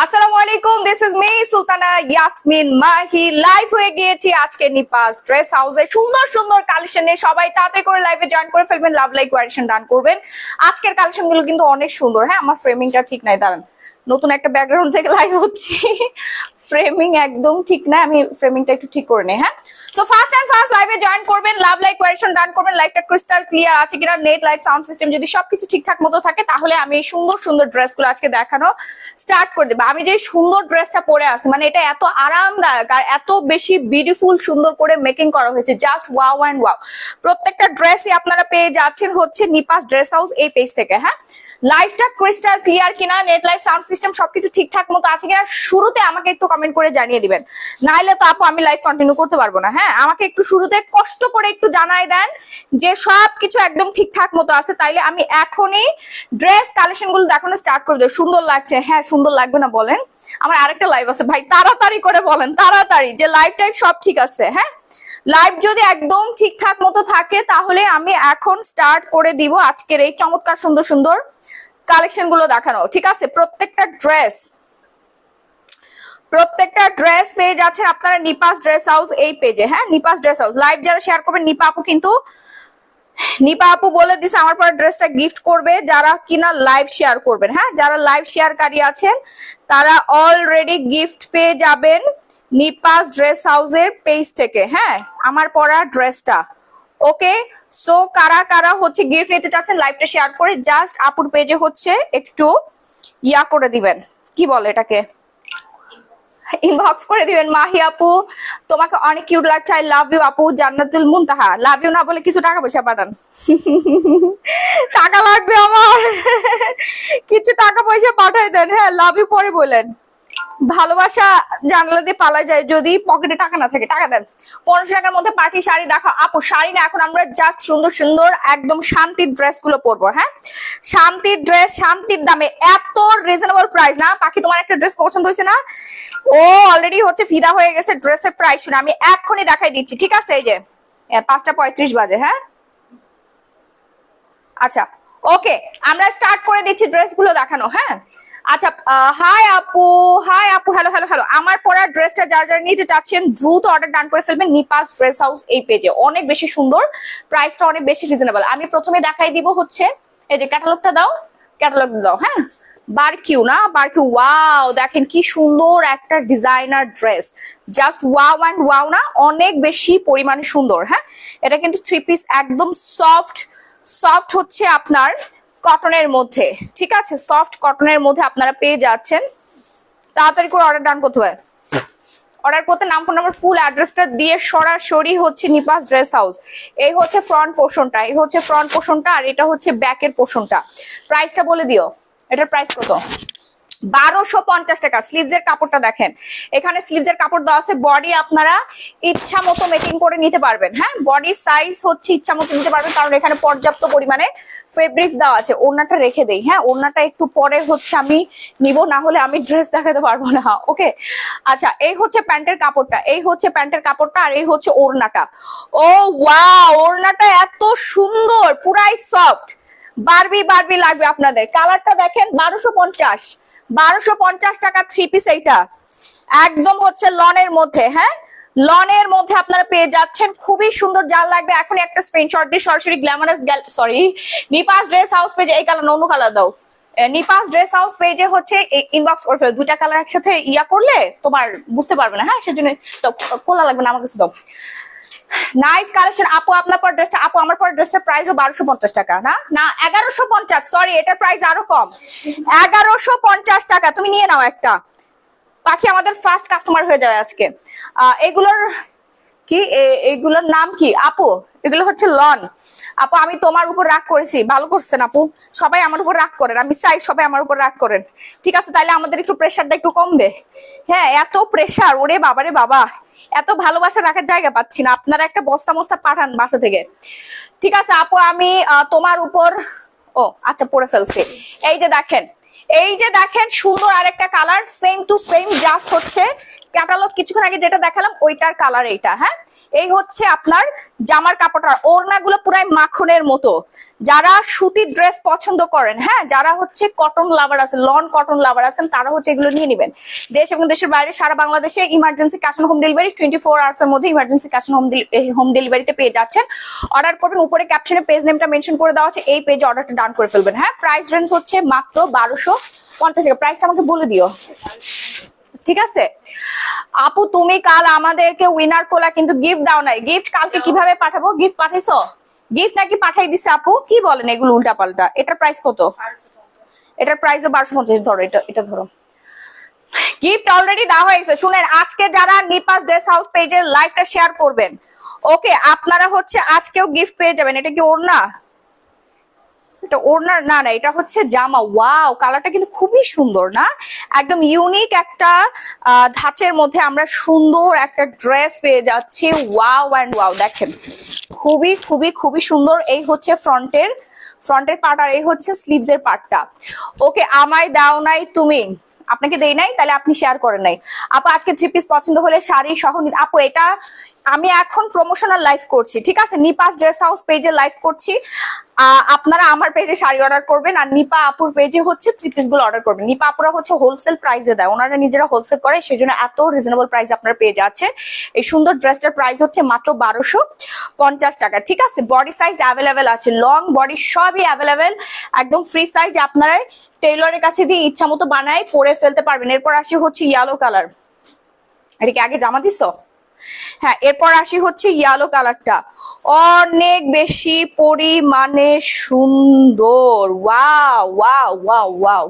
আসসালামু আলাইকুম this is me Sultana Yasmin Mahi live হয়ে গিয়েছি আজকে নিপাস ড্রেস হাউসে সুন্দর সুন্দর কালেকশনে সবাই তাড়াতাড়ি করে লাইভে জয়েন করে ফেলবেন লাভ লাইক কোয়ারেশন ডান করবেন। আজকের কালেকশনগুলো কিন্তু অনেক সুন্দর হ্যাঁ? আমার ফ্রেমিংটা ঠিক নাই, দাঁড়ান। নতুন একটা ব্যাকগ্রাউন্ড থেকে লাইভ হচ্ছে। ফ্রেমিং একদম ঠিক না, আমি ফ্রেমিংটা একটু ঠিক করে নিই হ্যাঁ? তো ফার্স্ট অ্যান্ড ফার্স্ট লাইভে জয়েন করবেন লাভ লাইক কোয়ারেশন ডান করবেন লাইভটা ক্রিস্টাল ক্লিয়ার আছে কিনা নেট লাইট সাউন্ড সিস্টেম যদি সবকিছু ঠিকঠাক মতো থাকে, তাহলে আমি এই সুন্দর সুন্দর ড্রেসগুলো আজকে দেখানো স্টার্ট করে দেবো। আমি যে সুন্দর ড্রেসটা পরে আছি মানে এটা এত আরামদায়ক আর এত বেশি বিউটিফুল সুন্দর করে মেকিং করা হয়েছে জাস্ট ওয়াও অ্যান্ড ওয়াও প্রত্যেকটা ড্রেসই আপনারা পেয়ে যাচ্ছেন হচ্ছে নিপাস ড্রেস হাউস এই পেজ থেকে হ্যাঁ? লাইফটা ক্রিস্টাল ক্লিয়ার কিনা নেট লাইফ সাউন্ড সিস্টেম সবকিছু ঠিকঠাক মতো আছে কিনা, শুরুতে আমাকে একটু কমেন্ট করে জানিয়ে দিবেন। নাইলে তো আপু আমি লাইফ কন্টিনিউ করতে পারব না হ্যাঁ? আমাকে একটু শুরুতে কষ্ট করে একটু জানাই দেন যে সবকিছু একদম ঠিকঠাক মতো আছে, তাইলে আমি এখনই ড্রেস কালেকশনগুলো দেখানো স্টার্ট করে দেবো। সুন্দর লাগছে হ্যাঁ সুন্দর লাগবে না বলেন? আমার আরেকটা লাইভ আছে, ভাই, তাড়াতাড়ি করে বলেন, তাড়াতাড়ি, যে লাইফ টাইপ সব ঠিক আছে হ্যাঁ? লাইভ যদি একদম ঠিকঠাক মতো থাকে, তাহলে আমি এখন স্টার্ট করে দিব আজকের এই চমৎকার সুন্দর সুন্দর কালেকশনগুলো দেখানো। ঠিক আছে? প্রত্যেকটা ড্রেস প্রত্যেকটা ড্রেস পেজ আছে আপনারা নিপাস ড্রেস হাউস এই পেজে হ্যাঁ নিপাস ড্রেস হাউস লাইভ যারা শেয়ার করবেন নিপা আপু কিন্তু নিপা আপু বলে দিছে, আমার পরে ড্রেসটা গিফট করবে যারা কিনা লাইভ শেয়ার করবেন। হ্যাঁ যারা লাইভ শেয়ারকারী আছেন, তারা অলরেডি গিফট পেয়ে যাবেন। নিপাস ড্রেস হাউসের পেজ থেকে হ্যাঁ আমার পরা ড্রেসটা। ওকে সো কারা কারা হচ্ছে গিফট নিতে চাচ্ছেন লাইভটা শেয়ার করে জাস্ট আপুর পেজে হচ্ছে একটু ইয়া করে দিবেন। কি বলে এটাকে? ইনবক্স করে দিবেন, মাহি আপু, তোমাকে অনেক কিউট লাগছে আই লাভ ইউ আপু, জান্নাতুল মুনতাহা। লাভ ইউ না বলে কিছু টাকা পয়সা পাঠান। টাকা লাগবে আমার। কিছু টাকা পয়সা পাঠাই দেন। হ্যাঁ লাভ ইউ পরে বলেন। ভালোবাসা জানলা দিয়ে পালা যায় যদি পকেটে টাকা না থাকে। টাকা দেন। পনেরোশো টাকার মধ্যে পার্টি, শাড়ি দেখা। আপু, শাড়ি না, এখন আমরা জাস্ট সুন্দর সুন্দর, একদম শান্তির ড্রেসগুলো পরবো হ্যাঁ? শান্তির ড্রেস শান্তির দামে এত রিজনেবল প্রাইস না? পাখি, তোমার একটা ড্রেস পছন্দ হয়েছে না? ও অলরেডি হচ্ছে ফিদা হয়ে গেছে ড্রেসের প্রাইস শুনে। আমি এক্ষুনি দেখাই দিচ্ছি, ঠিক আছে? এই যে পাঁচটা পঁয়ত্রিশ বাজে হ্যাঁ? আচ্ছা ওকে আমরা স্টার্ট করে দিচ্ছি ড্রেসগুলো দেখানো হ্যাঁ? আচ্ছা হাই আপু হাই আপু হ্যালো হ্যালো হ্যালো আমার পরা ড্রেসটা যারা যারা নিতে চাচ্ছেন, দ্রুত অর্ডার ডান করে ফেলবেন নিপাস ড্রেস হাউস এই পেজে অনেক বেশি সুন্দর প্রাইসটা অনেক বেশি রিজনেবল আমি প্রথমে দেখাই দিব হচ্ছে, এই যে ক্যাটালগটা দাও ক্যাটালগ দাও হ্যাঁ? বারকিউ না? বারকিউ ওয়াও দেখেন কি সুন্দর একটা designer dress just wow and wow না? অনেক বেশি পরিমাণে সুন্দর হ্যাঁ? এটা কিন্তু থ্রি পিস একদম সফট সফট হচ্ছে আপনার কটনের মধ্যে, ঠিক আছে? সফট কটনের মধ্যে আপনারা পেয়ে যাচ্ছেন। তাড়াতাড়ি করে অর্ডার ডান করতে হয় অর্ডার করতে নাম ফোন নাম্বার ফুল অ্যাড্রেসটা দিয়ে সরাসরি হচ্ছে নিপাস ড্রেস হাউস এই হচ্ছে ফ্রন্ট পোর্শনটা এই হচ্ছে ফ্রন্ট পোর্শনটা আর এটা হচ্ছে ব্যাকের পোর্শনটা প্রাইসটা বলে দিও। এটার প্রাইস কত? বারোশো পঞ্চাশ টাকা। স্লিভস এর কাপড়টা দেখেন। এখানে স্লিভস এর কাপড় দেওয়া আছে। বডি আপনারা ইচ্ছা মতো মেকিং করে নিতে পারবেন। হ্যাঁ বডি সাইজ হচ্ছে ইচ্ছা মতো নিতে পারবেন। কারণ এখানে পর্যাপ্ত পরিমাণে ফেব্রিক্স দেওয়া আছে। ওড়নাটা রেখে দেই। হ্যাঁ ওড়নাটা একটু পরে হচ্ছে আমি নিব, না হলে আমি ড্রেস দেখাতে পারব না। ওকে আচ্ছা এই হচ্ছে প্যান্টের কাপড়টা। এই হচ্ছে প্যান্টের কাপড়টা আর এই হচ্ছে ওড়নাটা। ও ওয়া ওড়নাটা এত সুন্দর, পুরাই সফট বারবি বারবি লাগবে আপনাদের। কালারটা দেখেন, বারোশো পঞ্চাশ। বারোশো পঞ্চাশ টাকা থ্রি পিস এইটা। একদম হচ্ছে লনের মধ্যে হ্যাঁ? লনের মধ্যে আপনারা পেয়ে যাচ্ছেন। খুবই সুন্দর যার লাগবে। এখন একটা স্ক্রিনশট দিয়ে সরাসরি glamorous sorry Nipa's dress house পেজে এই কালার অন্য কালার দাও। নিপাস ড্রেস হাউস পেজে হচ্ছে ইনবক্স ফেলো। দুইটা কালার একসাথে ইয়া করলে তোমার বুঝতে পারবে না হ্যাঁ? সেজন্য খোলা লাগবে না, আমার কাছে দাও। নাইস কালেকশন আপু, আপনার পর ড্রেসটা আপু, আমার পর ড্রেসটার ও বারোশো পঞ্চাশ টাকা, না? না, এগারোশো পঞ্চাশ সরি এটার প্রাইস আরও কম। এগারোশো পঞ্চাশ টাকা, তুমি নিয়ে নাও একটা। বাকি আমাদের ফার্স্ট কাস্টমার হয়ে যাবে আজকে। এগুলোর কি? এগুলোর নাম কি? আপু? এগুলো হচ্ছে লন। আপু, আমি তোমার উপর রাগ করেছি। ভালো করছেন আপু। সবাই আমার উপর রাগ করেন। আমি চাই সবাই আমার উপর রাগ করেন। ঠিক আছে, তাইলে আমাদের একটু প্রেশারটা একটু কমবে। হ্যাঁ এত প্রেশার ওরে বাবারে বাবা। এত ভালোবাসা রাখার জায়গা পাচ্ছি না। আপনারা একটা বস্তা মস্তা পাঠান বাসা থেকে। ঠিক আছে, আপু, আমি তোমার উপর ও আচ্ছা পরে ফেলছি। এই যে দেখেন এই যে দেখেন, সুন্দর আরেকটা colour same to same just হচ্ছে ক্যাটালগ কিছুক্ষণ আগে যেটা দেখালাম, ওইটার কালার এইটা হ্যাঁ? এই হচ্ছে আপনার জামার কাপড়টা ওড়নাগুলো পুরাই মাখনের মতো। যারা সুতির ড্রেস পছন্দ করেন হ্যাঁ যারা হচ্ছে কটন লাভার আছেন লন কটন লাভার আছেন, তারা হচ্ছে এগুলো নিয়ে নেবেন। দেশ এবং দেশের বাইরে, সারা বাংলাদেশে emergency cash on home delivery twenty four hours এর মধ্যে emergency cash on home home ডেলিভারিতে পেয়ে যাচ্ছেন। অর্ডার করবেন, উপরে ক্যাপশনে পেজ নেমটা মেনশন করে দেওয়া আছে, এই পেজে অর্ডারটা ডান করে ফেলবেন হ্যাঁ? প্রাইস রেঞ্জ হচ্ছে মাত্র বারোশো পঞ্চাশ টাকা। প্রাইসটা আমাকে বলে দিও। ঠিক আছে? আপু তুমি কাল আমাদেরকে উইনার কোলা কিন্তু গিফট দাও নাই। গিফট কালকে কীভাবে পাঠাবো? গিফট পাঠাইছো গিফট নাকি পাঠাই দিছে আপু? কি বলেন এগুলো উল্টা পাল্টা এটার প্রাইস কত? এটার প্রাইস বারোশো পঞ্চাশ। ধরো এটা এটা ধরো। গিফট অলরেডি দেওয়া হয়ে গেছে। শুনেন আজকে যারা নিপাস ড্রেস হাউস পেজের লাইভটা শেয়ার করবেন ওকে আপনারা হচ্ছে আজকেও গিফট পেয়ে যাবেন। এটা কি ওড়না? এটা ওড়নার না না, এটা হচ্ছে জামা। ওয়াও কালারটা কিন্তু খুবই সুন্দর, না? একদম ইউনিক একটা ধাঁচের মধ্যে আমরা সুন্দর একটা ড্রেস পেয়ে যাচ্ছি। ওয়াও অ্যান্ড ওয়াও দেখেন। খুবই খুবই খুবই সুন্দর। এই হচ্ছে ফ্রন্টের ফ্রন্টের পার্ট আর এই হচ্ছে স্লিভস এর পার্টটা ওকে আমায় দাও নাই তুমি। আপনাকে দেই নাই, তাহলে আপনি শেয়ার করেন নাই। আপু, আজকে থ্রি পিস পছন্দ হলে শাড়ি সহ আপু, এটা আমি এখন প্রমোশনাল লাইভ করছি, ঠিক আছে? নিপাস ড্রেস হাউস পেজে লাইভ করছি। আপনারা আমার পেজে শাড়ি অর্ডার করবেন আর নিপা আপুর পেজে হচ্ছে থ্রি পিসগুলো অর্ডার করবেন। নিপা আপুরা হচ্ছে হোলসেল প্রাইসে দেয়, ওনারা নিজেরা হোলসেল করে সেই জন্য এত রিজনেবল প্রাইস আপনার পেয়ে যাচ্ছে। এই সুন্দর ড্রেসটার প্রাইস হচ্ছে মাত্র বারোশো পঞ্চাশ টাকা, ঠিক আছে? বডি সাইজ অ্যাভেলেবেল আছে লং বডি সবই অ্যাভেলেবেল একদম ফ্রি সাইজ আপনারা টেইলরের কাছে দিয়ে ইচ্ছা মতো বানায়, পরে ফেলতে পারবেন। এরপর আসি হচ্ছে ইয়েলো কালার এটা কি আগে জামা দিছো? হ্যাঁ এরপর আসি হচ্ছে ইয়ালো কালারটা অনেক বেশি পরিমাণে সুন্দর। ওয়াও ওয়াও ওয়াও ওয়াও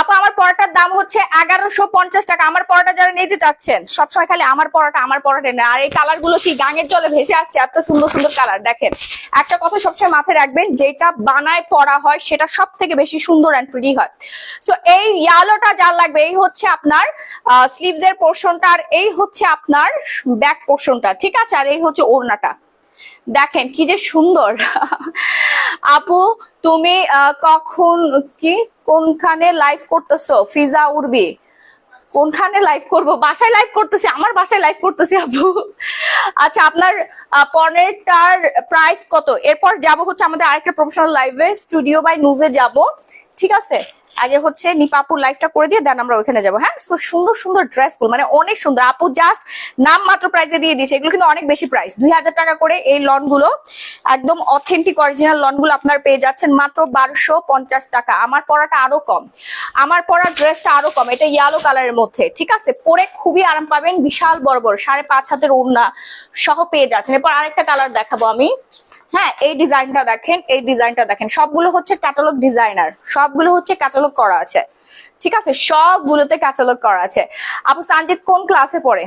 আপু, আমার পরোটার দাম হচ্ছে এগারোশো পঞ্চাশ টাকা। আমার পরোটা যারা নিতে চাচ্ছেন, সবসময় খালি আমার পরোটা আমার পরোটা না আর এই কালারগুলো কি গাঙের জলে ভেসে আসছে? এত সুন্দর সুন্দর কালার, দেখেন। একটা কথা সবসময় মাথায় রাখবেন, যেটা বানায় পরা হয়, সেটা সব থেকে বেশি সুন্দর অ্যান্ড প্রিটি হয়। সো এই ইয়ালোটা যার লাগবে, এই হচ্ছে আপনার স্লিভস এর পোর্শনটা আর এই হচ্ছে আপনার ব্যাক পোর্শনটা ঠিক আছে? আর এই হচ্ছে ওড়নাটা। দেখেন কি যে সুন্দর। আপু, তুমি কখন কি কোনখানে লাইভ করতেছো? ফিজা উর্বি। কোনখানে লাইভ করব? বাসায় লাইভ করতেছি, আমার বাসায় লাইভ করতেছি আপু। আচ্ছা আপনার পনেরটার প্রাইস কত? এরপর যাব হচ্ছে আমাদের আরেকটা প্রফেশনাল লাইভে স্টুডিও বাই নিউজে যাব। ঠিক আছে? আগে হচ্ছে নিপাপুর লাইভটা করে দিয়ে দেন আমরা ওখানে যাব হ্যাঁ? তো সুন্দর সুন্দর ড্রেসগুলো মানে অনেক সুন্দর। আপু জাস্ট নাম মাত্র প্রাইসে দিয়ে দিয়েছে। এগুলো কিন্তু অনেক বেশি প্রাইস দুই হাজার টাকা করে এই লনগুলো, একদম অথেন্টিক অরিজিনাল লনগুলো আপনার পেয়ে যাচ্ছেন মাত্র বারোশো পঞ্চাশ টাকা। আমার পরাটা আরও কম। আমার পরা ড্রেসটা আরও কম। এটা ইয়েলো কালারের মধ্যে, ঠিক আছে? পরে খুবই আরাম পাবেন, বিশাল বড় বড়, সাড়ে পাঁচ হাতের ওড়না সহ পেয়ে যাচ্ছেন। এরপর আরেকটা কালার দেখাবো আমি। হ্যাঁ এই ডিজাইনটা দেখেন, এই ডিজাইনটা দেখেন। সবগুলো হচ্ছে ক্যাটালগ ডিজাইনার সবগুলো হচ্ছে ক্যাটালগ করা আছে। ঠিক আছে? সবগুলোতে ক্যাটালগ করা আছে। আপু, সানজিৎ কোন ক্লাসে পড়ে?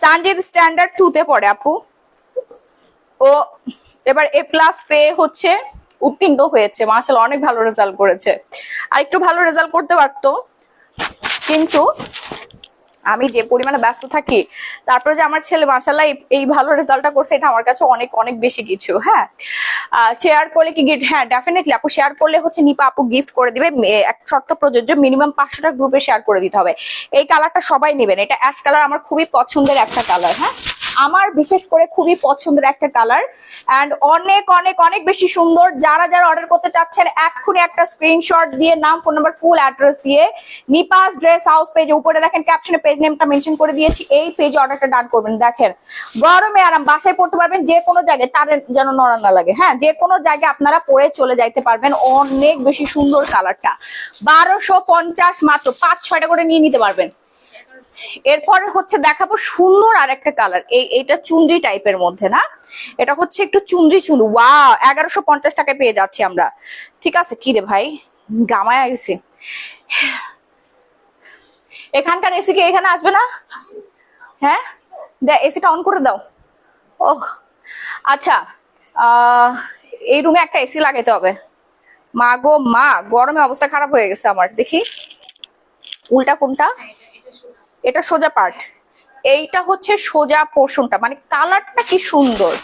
সানজিৎ স্ট্যান্ডার্ড টু তে পড়ে, আপু। ও, এবার এ প্লাস পেয়ে হচ্ছে, উত্তীর্ণ হয়েছে। মার্শাল অনেক ভালো রেজাল্ট করেছে। আর একটু ভালো রেজাল্ট করতে পারতো, কিন্তু আমি যে পরিমাণে ব্যস্ত থাকি, তারপরে যে আমার ছেলে মাসাল্লাহ এই ভালো রেজাল্টটা করছে, এটা আমার কাছে অনেক অনেক বেশি কিছু হ্যাঁ। শেয়ার করলে কি গিফট হ্যাঁ ডেফিনেটলি আপু শেয়ার করলে হচ্ছে নিপা আপু গিফট করে দিবে এক শর্ত প্রযোজ্য মিনিমাম পাঁচশোটা গ্রুপে শেয়ার করে দিতে হবে। এই কালারটা সবাই নেবেন, এটা অ্যাশ কালার আমার খুবই পছন্দের একটা কালার হ্যাঁ। আমার বিশেষ করে খুবই পছন্দের একটা কালার। অ্যান্ড অনেক অনেক অনেক বেশি সুন্দর। যারা যারা অর্ডার করতে চাচ্ছেন, এক্ষুনি একটা স্ক্রিনশট দিয়ে, নাম ফোন নাম্বার ফুল অ্যাড্রেস দিয়ে নিপাস ড্রেস হাউস পেজ উপরে দেখেন ক্যাপশনে পেজ নেমটা মেনশন করে দিয়েছি। এই পেজে অর্ডারটা ডান করবেন। দেখেন, গরমে আরাম, বাসায় পড়তে পারবেন যে কোনো জায়গায়, তাদের যেন নড়া না লাগে। হ্যাঁ যে কোনো জায়গায় আপনারা পরে চলে যাইতে পারবেন অনেক বেশি সুন্দর কালারটা। বারোশো পঞ্চাশ মাত্র, পাঁচ, ছয়টা করে নিয়ে নিতে পারবেন। এরপর হচ্ছে দেখাবো সুন্দর আর একটা কালার এই, এইটা চুনরি টাইপের মধ্যে না? এটা হচ্ছে একটু চুনরি চুন। ওয়া এগারোশো পঞ্চাশ টাকায় পেয়ে যাচ্ছি আমরা। ঠিক আছে? কি রে ভাই? গামায় গেছি এখানকার এসি কি এখানে আসবে না? হ্যাঁ? দে এসিটা অন করে দাও। ও আচ্ছা এই রুমে একটা এসি লাগাইতে হবে। মা গো মা, গরমে অবস্থা খারাপ হয়ে গেছে আমার। দেখি। উল্টা কোনটা? এটা সোজা পার্ট এইটা হচ্ছে সোজা পোর্শনটা মানে কালারটা কি সুন্দর?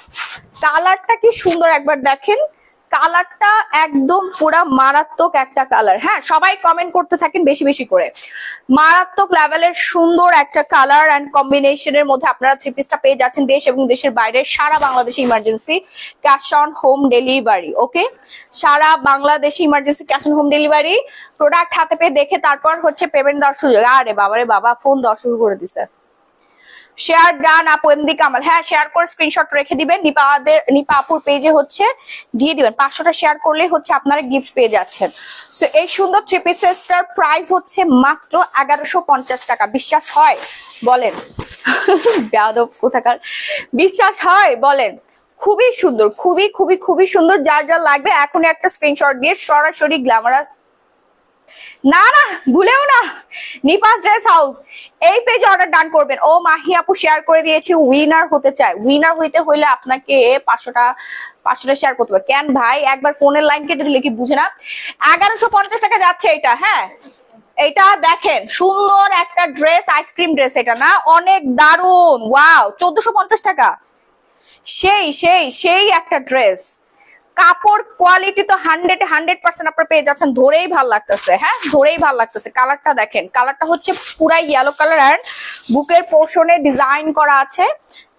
কালারটা কি সুন্দর একবার দেখেন। কালারটা একদম পুরা মারাত্মক একটা কালার। হ্যাঁ সবাই কমেন্ট করতে থাকেন বেশি বেশি করে। মারাত্মক লেভেলের সুন্দর একটা কালার অ্যান্ড কম্বিনেশনের মধ্যে আপনারা থ্রি পিসটা পেয়ে যাচ্ছেন দেশ এবং দেশের বাইরে সারা বাংলাদেশে emergency cash on home delivery okay সারা বাংলাদেশে emergency cash on home delivery product হাতে পেয়ে দেখে তারপর হচ্ছে পেমেন্ট দেওয়ার সুযোগ। আরে বাবারে বাবা ফোন দেওয়া শুরু করে দিছে। শেয়ার ডান আপু এমদি কামাল হ্যাঁ শেয়ার করে স্ক্রিনশট রেখে দিবেন। নিপাদের নিপা আপুর পেজে হচ্ছে, দিয়ে দিবেন। পাঁচশোটা শেয়ার করলেই হচ্ছে আপনারা গিফট পেয়ে যাচ্ছেন। সো এই সুন্দর থ্রি পিসেসটার প্রাইস হচ্ছে মাত্র এগারোশো টাকা। বিশ্বাস হয়? বলেন। যাদব কোথাকার। বিশ্বাস হয়? বলেন। খুবই সুন্দর, খুবই খুবই খুবই সুন্দর। যার যা লাগবে, এখনই একটা স্ক্রিনশট দিয়ে সরাসরি গ্ল্যামারাস না না, ভুলেও না। নিপাস ড্রেস হাউস, এই পেজে অর্ডার ডান করবেন। ও মাহি আপু শেয়ার করে দিয়েছি উইনার হতে চায়। উইনার হইতে হইলে আপনাকে পাঁচশোটা পাঁচশোটা শেয়ার করতে হবে। কেন ভাই? একবার ফোনের লাইন কেটে দিলে কি বুঝে না? এগারোশো পঞ্চাশ টাকা যাচ্ছে এটা হ্যাঁ? এটা দেখেন, সুন্দর একটা ড্রেস আইসক্রিম ড্রেস এটা না? অনেক দারুণ ওয়াও চোদ্দশো পঞ্চাশ টাকা। সেই সেই সেই একটা ড্রেস কাপড় কোয়ালিটি তো হান্ড্রেড হান্ড্রেড পার্সেন্ট আপনার পেয়ে যাচ্ছেন। ধরেই ভালো লাগতেছে হ্যাঁ? ধরেই ভালো লাগতেছে। কালারটা দেখেন কালারটা হচ্ছে পুরাই ইয়েলো কালার আর বুকের পোর্শনে ডিজাইন করা আছে।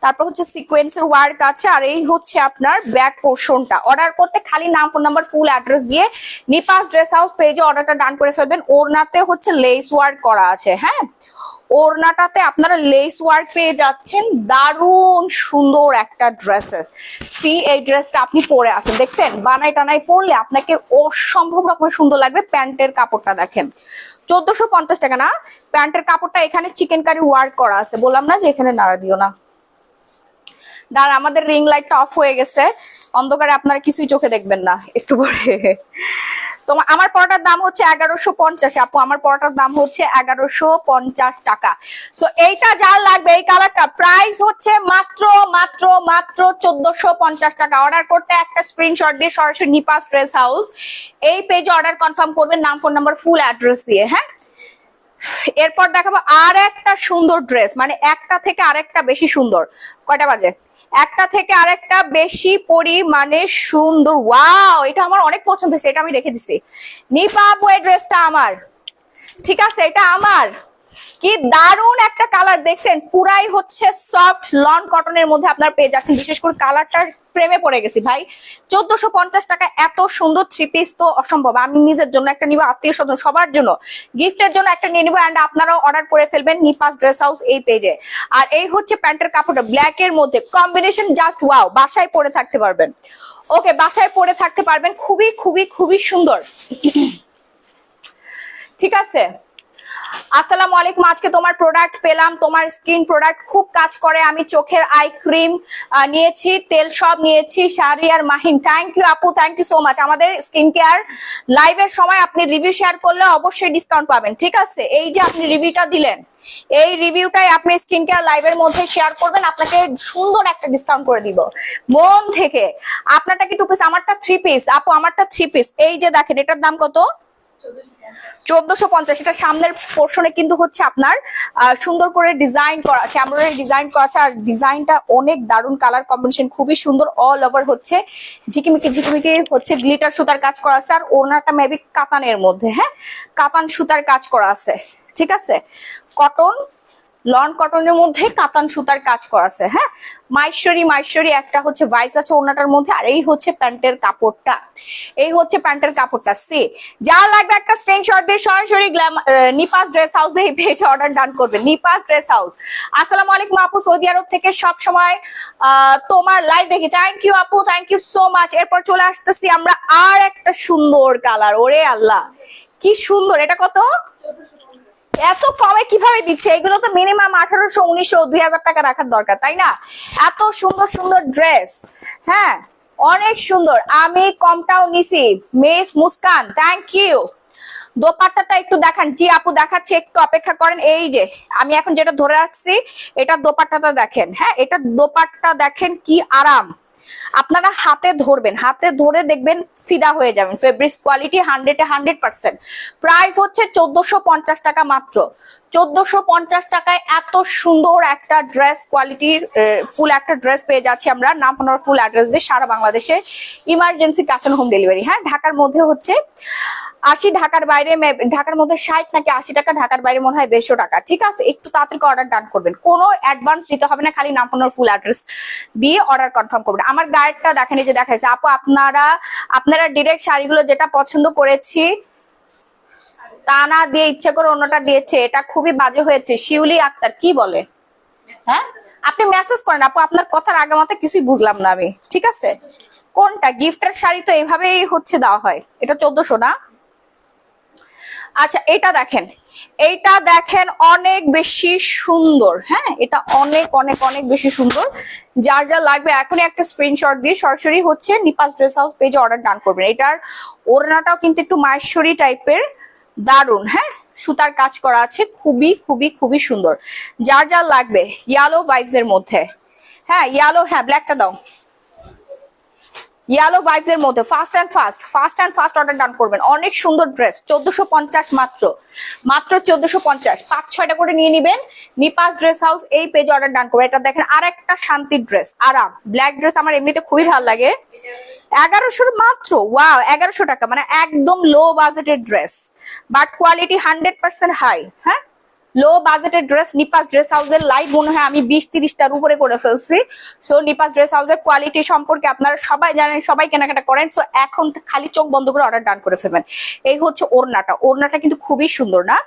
তারপর হচ্ছে সিকোয়েন্সের ওয়ার্ক আছে, আর এই হচ্ছে আপনার ব্যাক পোর্শনটা অর্ডার করতে খালি নাম ফোন নাম্বার ফুল অ্যাড্রেস দিয়ে নিপাস ড্রেস হাউস পেজে অর্ডারটা ডান করে ফেলবেন। ওড়নাতে হচ্ছে লেস ওয়ার্ক করা আছে হ্যাঁ? ওড়নাটাতে আপনারা লেস ওয়ার্ক পেয়ে যাচ্ছেন। দারুণ সুন্দর একটা ড্রেসেস সি এই ড্রেসটা আপনি পরে আছেন দেখছেন? বানাই টানাই পরলে আপনাকে অসম্ভব রকমের সুন্দর লাগবে প্যান্টের কাপড়টা দেখেন। চোদ্দশো পঞ্চাশ টাকা না? প্যান্টের কাপড়টা এখানে চিকেন কারি ওয়ার্ক করা আছে। বললাম না যে এখানে নাড়া দিও না। দাঁড়া, আমাদের রিং লাইটটা অফ হয়ে গেছে। অন্ধকারে আপনারা কিছুই চোখে দেখবেন না। একটু পরে। তোমার আমার পরোটার দাম হচ্ছে এগারোশো পঞ্চাশ, আপু। আমার পরোটার দাম হচ্ছে এগারোশো পঞ্চাশ টাকা। সো এইটা যার লাগবে, এই কালারটা প্রাইস হচ্ছে মাত্র মাত্র মাত্র চোদ্দশো পঞ্চাশ টাকা। অর্ডার করতে একটা স্ক্রিনশট দিয়ে সরাসরি নিপাস ড্রেস হাউস এই পেজে অর্ডার কনফার্ম করবেন, নাম ফোন নাম্বার ফুল অ্যাড্রেস দিয়ে হ্যাঁ? এরপর দেখাবো আর একটা সুন্দর ড্রেস মানে একটা থেকে আরেকটা বেশি সুন্দর। কয়টা বাজে? একটা থেকে আরেকটা বেশি পরিমাণে সুন্দর। ওয়াও এটা আমার অনেক পছন্দ হয়েছে, এটা আমি রেখে দিছি। নিপা আপু ড্রেসটা আমার। ঠিক আছে, এটা আমার। কি দারুণ একটা কালার দেখছেন। পুরাই হচ্ছে সফট লন কটনের মধ্যে আপনার পেয়ে যাচ্ছেন। বিশেষ করে কালারটার প্রেমে পড়ে গেছি ভাই। চোদ্দশো পঞ্চাশ টাকা এত সুন্দর থ্রি পিস তো অসম্ভব। আমি নিজের জন্য একটা নিবো, আত্মীয় স্বজন সবার জন্য। গিফটের জন্য একটা নিয়ে নিবো অ্যান্ড আপনারাও অর্ডার করে ফেলবেন নিপাস ড্রেস হাউস এই পেজে আর এই হচ্ছে প্যান্টের কাপড়টা ব্ল্যাক এর মধ্যে। কম্বিনেশন জাস্ট ওয়াও বাসায় পরে থাকতে পারবেন। ওকে বাসায় পরে থাকতে পারবেন। খুবই খুবই খুবই সুন্দর। ঠিক আছে? আসসালামু আলাইকুম, আজকে তোমার প্রোডাক্ট পেলাম, তোমার স্কিন প্রোডাক্ট খুব কাজ করে। আমি চোখের আই ক্রিম নিয়েছি, তেল সব নিয়েছি আর মাহিন। থ্যাংক ইউ আপু থ্যাংক ইউ সো মাচ আমাদের স্কিন কেয়ার লাইভের সময় আপনি রিভিউ শেয়ার করলে অবশ্যই ডিসকাউন্ট পাবেন, ঠিক আছে? এই যে আপনি রিভিউটা দিলেন, এই রিভিউটাই আপনি স্কিন কেয়ার লাইভের মধ্যে শেয়ার করবেন, আপনাকে সুন্দর একটা ডিসকাউন্ট করে দিব। মন থেকে। আপনারটা কি টু পিস আমারটা থ্রি পিস আপু, আমারটা থ্রি পিস এই যে দেখেন, এটার দাম কত? চোদ্দশো পঞ্চাশ। এটা সামনের পোর্শনে কিন্তু হচ্ছে আপনার সুন্দর করে ডিজাইন করা আছে ডিজাইন করা আছে। আর ডিজাইনটা অনেক দারুণ কালার কম্বিনেশন খুবই সুন্দর অল ওভার হচ্ছে। ঝিকিমিকি ঝিকিমিকি হচ্ছে গ্লিটার সুতার কাজ করা আছে। আর ওনাটা মেবি কাতানের মধ্যে হ্যাঁ? কাতান সুতার কাজ করা আছে, ঠিক আছে? কটন লন কটনের মধ্যে কাতান সুতার কাজ করা আছে হ্যাঁ? মাইশ্বরী মাইশ্বরী, একটা হচ্ছে ভাইস আছে ওনাটার মধ্যে, আর এই হচ্ছে প্যান্টের কাপড়টা। এই হচ্ছে প্যান্টের কাপড়টা, সি। যা লাগবে একটা স্ক্রিনশট দিয়ে সরাসরি নিপাস ড্রেস হাউস এই পেজে অর্ডার ডান করবে, নিপাস ড্রেস হাউস আসসালামু আলাইকুম আপু, সৌদি আরব থেকে সব সময় তোমার লাইভ দেখি। থ্যাংক ইউ আপু থ্যাংক ইউ সো মাচ এরপর চলে আসতেছি আমরা আর একটা সুন্দর কালার ওরে আল্লাহ। কি সুন্দর, এটা কত? এত কমে কীভাবে দিচ্ছে? এগুলো তো মিনিমাম আঠারোশো, উনিশশো, দুই হাজার টাকা রাখার দরকার, তাই না? এত সুন্দর সুন্দর ড্রেস হ্যাঁ? অনেক সুন্দর। আমি কমটাও নিছি। মিস মুস্কান থ্যাংক ইউ দোপাট্টাটা একটু দেখান। জি আপু দেখাচ্ছে, একটু অপেক্ষা করেন। এই যে, আমি এখন যেটা ধরে রাখছি, এটা দোপাট্টাটা দেখেন। হ্যাঁ এটা দোপাট্টা দেখেন কি আরাম। আপনারা হাতে ধরবেন, হাতে ধরে দেখবেন ফিদা হয়ে যাবেন। Fabric quality hundred a hundred percent price হচ্ছে চোদ্দশো টাকা মাত্র। চোদ্দশো পঞ্চাশ টাকায় এত সুন্দর একটা ড্রেস কোয়ালিটির ফুল একটা ড্রেস পেয়ে যাচ্ছি আমরা। নাম ফুল অ্যাড্রেস দিয়ে সারা বাংলাদেশে emergency cash on home delivery হ্যাঁ ঢাকার মধ্যে হচ্ছে আশি ঢাকার বাইরে ঢাকার মধ্যে ষাট নাকি আশি টাকা, ঢাকার বাইরে মনে হয় দেড়শো টাকা। ঠিক আছে, একটু তাড়াতাড়ি অর্ডার ডান করবেন। কোনো অ্যাডভান্স দিতে হবে না, খালি নাম ফুল অ্যাড্রেস দিয়ে অর্ডার কনফার্ম করবেন। আমার গাইডটা দেখেন যে দেখাইছে। আপু, আপনারা আপনারা ডিরেক্ট শাড়িগুলো যেটা পছন্দ করেছি তা না দিয়ে ইচ্ছে করে অন্যটা দিয়েছে, এটা খুবই বাজে হয়েছে। শিউলি আক্তার, কি বলে? হ্যাঁ? আপনি মেসেজ করেন, আপু, আপনার কথার আগে মাথা কিছুই বুঝলাম না আমি, ঠিক আছে? কোনটা? গিফটের শাড়ি তো এভাবেই হচ্ছে দেওয়া হয়, এটা চোদ্দশো না? আচ্ছা এটা দেখেন, এইটা দেখেন অনেক বেশি সুন্দর হ্যাঁ? এটা অনেক অনেক অনেক বেশি সুন্দর। যার যা লাগবে, এখনই একটা স্ক্রিনশট দিয়ে সরাসরি হচ্ছে নিপাস ড্রেস হাউস পেজে অর্ডার ডান করবেন। এটার ওড়নাটাও কিন্তু একটু মাহেশ্বরী টাইপের দারুণ হ্যাঁ? সুতার কাজ করা আছে, খুবই খুবই খুবই সুন্দর। যা যা লাগবে ইয়ালো ভাইবস এর মধ্যে। হ্যাঁ ইয়ালো হ্যাঁ ব্ল্যাকটা দাও। ইয়ালো ভাইবস এর মধ্যে fast and fast fast and fast order done করবেন। অনেক সুন্দর ড্রেস চোদ্দশো পঞ্চাশ মাত্র। মাত্র চোদ্দশো পঞ্চাশ। পাঁচ, ছয়টা করে নিয়ে নিবেন। নিপাস ড্রেস হাউস এই পেজ অর্ডার ডান করব। এটা দেখেন আর একটা শান্তির ড্রেস আরাম। ব্ল্যাক ড্রেস আমার এমনিতে খুবই ভালো লাগে। এগারোশোর মাত্র? ওয়া এগারোশো টাকা মানে একদম লো বাজেটের dress but quality hundred percent high হ্যাঁ? লো বাজেটের ড্রেস নিপাস ড্রেস হাউসের লাইভ মনে হয় আমি বিশ তিরিশটার উপরে করে ফেলছি। সো নিপাস ড্রেস হাউসের কোয়ালিটি সম্পর্কে আপনারা সবাই জানেন, সবাই কেনাকাটা করেন। সো এখন খালি চোখ বন্ধ করে অর্ডার ডান করে ফেলবেন। এই হচ্ছে ওড়নাটা। ওড়নাটা কিন্তু খুবই সুন্দর, না?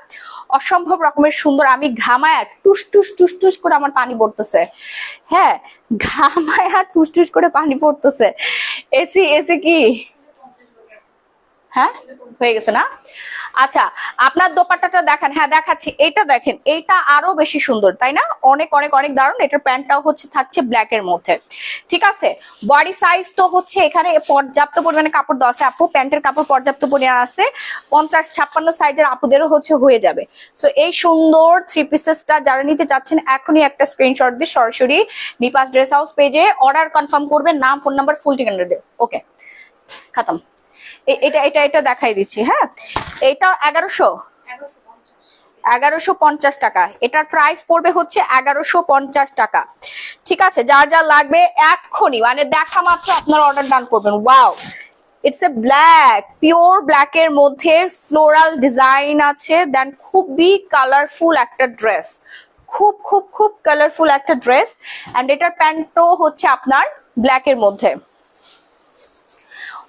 অসম্ভব রকমের সুন্দর। আমি ঘামায় টুস টুস টুস টুস করে আমার পানি পড়তেছে। হ্যাঁ ঘামায়া টুস টুস করে পানি পড়তেছে। এসি এসি কি? হ্যাঁ? হয়ে গেছে না? আচ্ছা আপনার দোপাট্টাটা দেখেন। হ্যাঁ দেখাচ্ছি। এটা দেখেন, এইটা আরও বেশি সুন্দর, তাই না? অনেক অনেক অনেক দারুণ। এটার প্যান্টটাও হচ্ছে, থাকছে ব্ল্যাক এর মধ্যে। ঠিক আছে? বডি সাইজ তো হচ্ছে এখানে পর্যাপ্ত পরিমাণে কাপড় দেওয়া আছে। আপু, প্যান্টের কাপড় পর্যাপ্ত পরিমাণে আছে। পঞ্চাশ, ছাপ্পান্ন সাইজের আপুদেরও হচ্ছে হয়ে যাবে। সো এই সুন্দর থ্রি পিসেসটা যারা নিতে চাচ্ছেন, এখনই একটা স্ক্রিনশট দিয়ে সরাসরি নিপাস ড্রেস হাউস পেজে অর্ডার কনফার্ম করবেন। নাম ফোন নাম্বার ফুল ঠিকানা দিয়ে। ওকে খাতাম। এটা এটা এটা দেখাই দিচ্ছি হ্যাঁ? এটা এগারোশো। এগারোশো পঞ্চাশ টাকা। এটার প্রাইস পড়বে হচ্ছে এগারোশো পঞ্চাশ টাকা। ঠিক আছে? যার যা লাগবে এক্ষুনি মানে দেখা মাত্র আপনার অর্ডার ডান করবেন। Wow it's a black pure black এর মধ্যে ফ্লোরাল ডিজাইন আছে দেন খুবই কালারফুল একটা ড্রেস খুব খুব খুব কালারফুল একটা ড্রেস অ্যান্ড এটার প্যান্টও হচ্ছে আপনার ব্ল্যাক এর মধ্যে।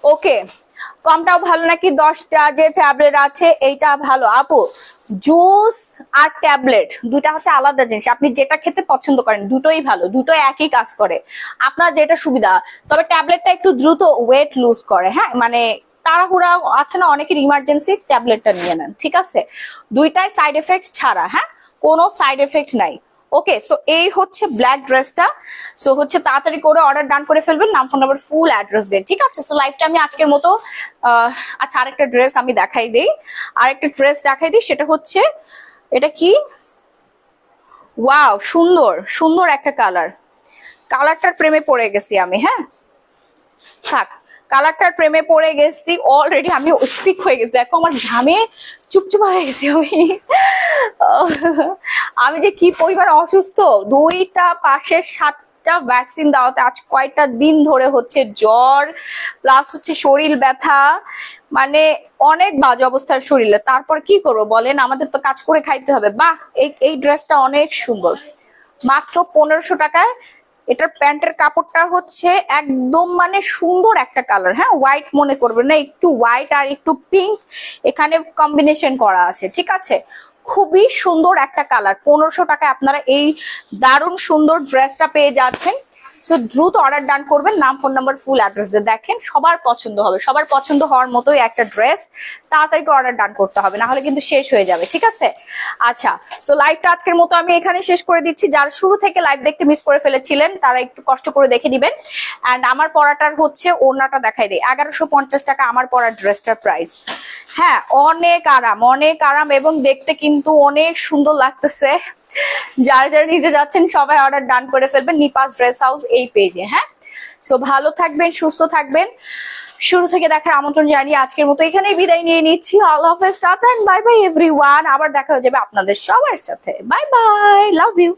ওকে কমটাও ভালো নাকি দশটা যে ট্যাবলেট আছে, এইটা ভালো? আপু জুস আর ট্যাবলেট দুটা হচ্ছে আলাদা জিনিস। আপনি যেটা খেতে পছন্দ করেন, দুটোই ভালো, দুটোই একই কাজ করে। আপনার যেটা সুবিধা, তবে ট্যাবলেটটা একটু দ্রুত ওয়েট লুজ করে হ্যাঁ? মানে তাড়াহুড়া আছে না, অনেকের ইমার্জেন্সি ট্যাবলেটটা নিয়ে নেন, ঠিক আছে? দুইটাই সাইড এফেক্ট ছাড়া হ্যাঁ? কোনো সাইড এফেক্ট নাই। ওকে সো এই হচ্ছে ব্ল্যাক ড্রেসটা সো হচ্ছে তাড়াতাড়ি করে অর্ডার ডান করে ফেলবেন। নাম ফোন নাম্বার ফুল অ্যাড্রেস দিয়ে। ঠিক আছে? সো লাইভটা আমি আজকের মতো আচ্ছা আরেকটা ড্রেস আমি দেখাই দিই। আরেকটা ড্রেস দেখাই দিই, সেটা হচ্ছে, এটা কি? ওয়াও সুন্দর সুন্দর একটা কালার কালারটার প্রেমে পড়ে গেছি আমি হ্যাঁ? থাক কালারটার প্রেমে পড়ে গেছি অলরেডি আমি স্টিক হয়ে গেছি। দেখো, আমার ঘামে চুপচুপ হয়ে গেছি আমি। আমি যে কি পরিমাণ অসুস্থ। দুইটা পাশে সাতটা ভ্যাকসিন দেওয়াতে আজ কয়টা দিন ধরে হচ্ছে জ্বর প্লাস হচ্ছে শরীর ব্যথা। মানে অনেক বাজে অবস্থার শরীরে। তারপর কি করব বলেন? আমাদের তো কাজ করে খাইতে হবে। বাহ, এই এই ড্রেসটা অনেক সুন্দর। মাত্র পনেরোশো টাকায় এটার প্যান্টের কাপড়টা হচ্ছে একদম মানে সুন্দর একটা কালার হ্যাঁ? হোয়াইট মনে করবে না, একটু হোয়াইট আর একটু পিঙ্ক এখানে কম্বিনেশন করা আছে, ঠিক আছে? খুবই সুন্দর একটা কালার, পনেরোশো টাকায় আপনারা এই দারুণ সুন্দর ড্রেসটা পেয়ে যাচ্ছেন। সো দ্রুত অর্ডার ডান করবেন, নাম ফোন নাম্বার ফুল অ্যাড্রেস দিয়ে। দেখেন, সবার পছন্দ হবে। সবার পছন্দ হওয়ার মতোই একটা ড্রেস তাড়াতাড়ি অর্ডার ডান করতে হবে না হলে কিন্তু শেষ হয়ে যাবে, ঠিক আছে? আচ্ছা তো লাইভটা আজকের মতো আমি এখানে শেষ করে দিচ্ছি। যারা শুরু থেকে লাইভ দেখতে মিস করে ফেলেছিলেন, তারা একটু কষ্ট করে দেখে দিবেন অ্যান্ড আমার পড়াটার হচ্ছে, ওড়নাটা দেখাই দিই। এগারোশো টাকা আমার পড়ার ড্রেসটার প্রাইস হ্যাঁ অনেক আরাম অনেক আরাম এবং দেখতে কিন্তু অনেক সুন্দর লাগতেছে। যারা যারা নিতে যাচ্ছেন, সবাই অর্ডার ডান করে ফেলবেন। নিপাস ড্রেস হাউস এই পেজে হ্যাঁ? সো ভালো থাকবেন, সুস্থ থাকবেন। শুরু থেকে দেখার আমন্ত্রণ জানিয়ে আজকের মতো এখানে বিদায় নিয়ে নিচ্ছি। All of tata and bye bye everyone আবার দেখা হয়ে যাবে আপনাদের সবার সাথে। Bye bye love you